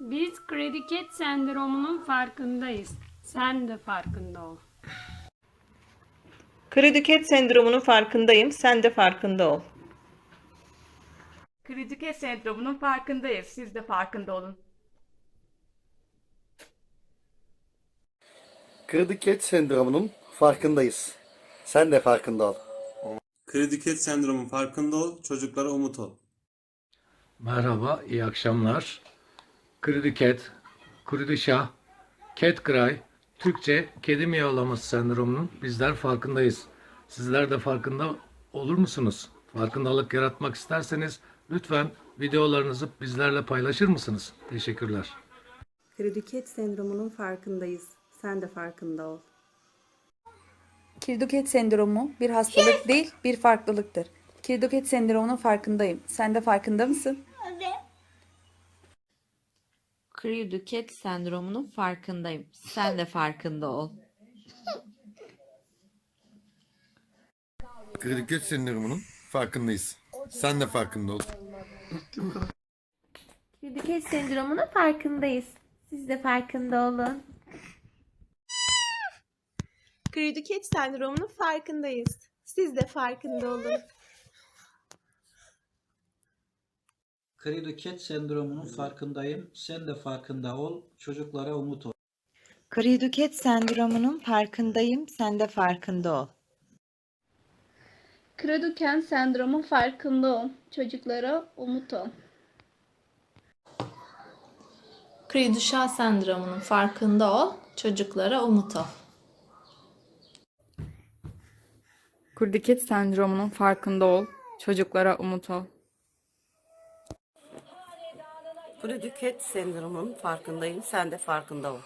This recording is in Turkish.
Biz kredi ket sendromunun farkındayız. Sen de farkında ol. Kredi ket sendromunun farkındayım. Sen de farkında ol. Kritike sendromunun farkındayız. Siz de farkında olun. Kredi ket sendromunun farkındayız. Sen de farkında ol. Kredi ket sendromu farkında ol, çocuklara umut ol. Merhaba, iyi akşamlar. Kredi Cat, Kredi Şah, Cat Cry, Türkçe kedi miyavlaması sendromunun bizler farkındayız. Sizler de farkında olur musunuz? Farkındalık yaratmak isterseniz lütfen videolarınızı bizlerle paylaşır mısınız? Teşekkürler. Krediket sendromunun farkındayız. Sen de farkında ol. Kirduket sendromu bir hastalık değil, bir farklılıktır. Kirduket sendromunun farkındayım. Sen de farkında mısın? Cri-du-Cat sendromunun farkındayım. Sen de farkında ol. Kredi ket sendromunun farkındayız. Sen de farkında ol. Krediket sendromunun farkındayız. Siz de farkında olun. Krediket sendromunun farkındayız. Siz de farkında olun. Kredi sendromunun farkındayım. Sen de farkında ol. Çocuklara umut ol. Cri-du-Cat sendromunun farkındayım. Sen de farkında ol. Kreduken sendromun farkında ol. Çocuklara umut ol. Cri-du-Chat sendromunun farkında ol. Çocuklara umut ol. Kirduket sendromunun farkında ol. Çocuklara umut ol. Krediket sendromunun farkındayım. Sen de farkında ol.